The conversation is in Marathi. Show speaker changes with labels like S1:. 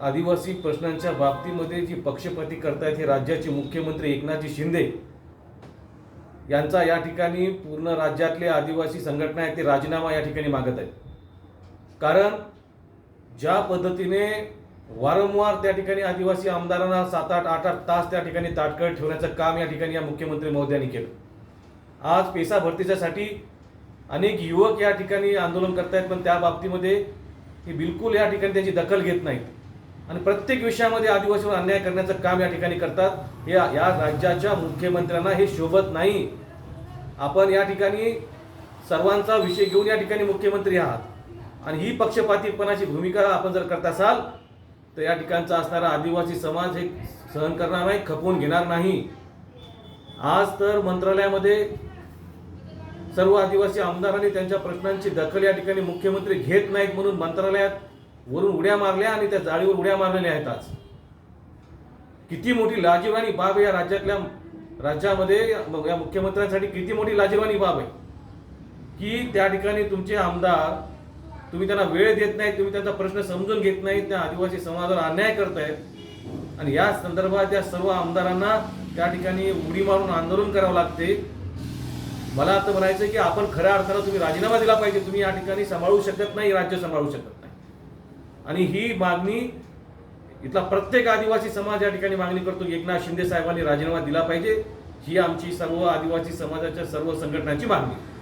S1: आदिवासी प्रश्नांच्या बाबतीमध्ये जी पक्षपाती करतायत हे राज्याचे मुख्यमंत्री एकनाथजी शिंदे यांचा या ठिकाणी पूर्ण राज्यातले आदिवासी संघटना आहेत ते राजीनामा या ठिकाणी मागत आहेत. कारण ज्या पद्धतीने वारंवार त्या ठिकाणी आदिवासी आमदारांना सात आठ आठ आठ तास त्या ठिकाणी ताटकळत ठेवण्याचं काम या ठिकाणी या मुख्यमंत्री महोदयांनी केलं. आज पेसा भरतीच्यासाठी अनेक युवक या ठिकाणी आंदोलन करतायत पण त्या बाबतीमध्ये हे बिलकुल या ठिकाणी त्याची दखल घेत नाहीत. आणि प्रत्येक विषयामध्ये आदिवासीवर अन्याय करण्याचं काम या ठिकाणी करतात. हे या राज्याच्या मुख्यमंत्र्यांना हे शोभत नाही. आपण या ठिकाणी सर्वांचा विषय घेऊन या ठिकाणी मुख्यमंत्री आहात. आणि ही पक्षपातीपणाची भूमिका आपण जर करत असाल तर या ठिकाणचा असणारा आदिवासी समाज हे सहन करणार नाही खपवून घेणार नाही. आज तर मंत्रालयामध्ये सर्व आदिवासी आमदारांनी त्यांच्या प्रश्नांची दखल या ठिकाणी मुख्यमंत्री घेत नाहीत म्हणून मंत्रालयात वरून उड्या मारल्या आणि त्या जाळीवर उड्या मारलेल्या आहेत आज. किती मोठी लाजीवानी बाब या राज्यातल्या राज्यामध्ये या मुख्यमंत्र्यांसाठी किती मोठी लाजीवानी बाब आहे. की त्या ठिकाणी तुमचे आमदार तुम्ही त्यांना वेळ देत नाही तुम्ही त्यांचा प्रश्न समजून घेत नाही त्या आदिवासी समाजावर अन्याय करतायत. आणि या संदर्भात या सर्व आमदारांना त्या ठिकाणी उडी मारून आंदोलन करावं लागते. मला आता म्हणायचं की आपण खऱ्या अर्थानं तुम्ही राजीनामा दिला पाहिजे. तुम्ही या ठिकाणी सांभाळू शकत नाही राज्य सांभाळू शकत नाही. आणि ही मागणी इथला प्रत्येक आदिवासी समाज या ठिकाणी मागणी करतो एकनाथ शिंदे साहेबांनी राजीनामा दिला पाहिजे. ही आमची सर्व आदिवासी समाजाच्या सर्व संघटनांची मागणी आहे.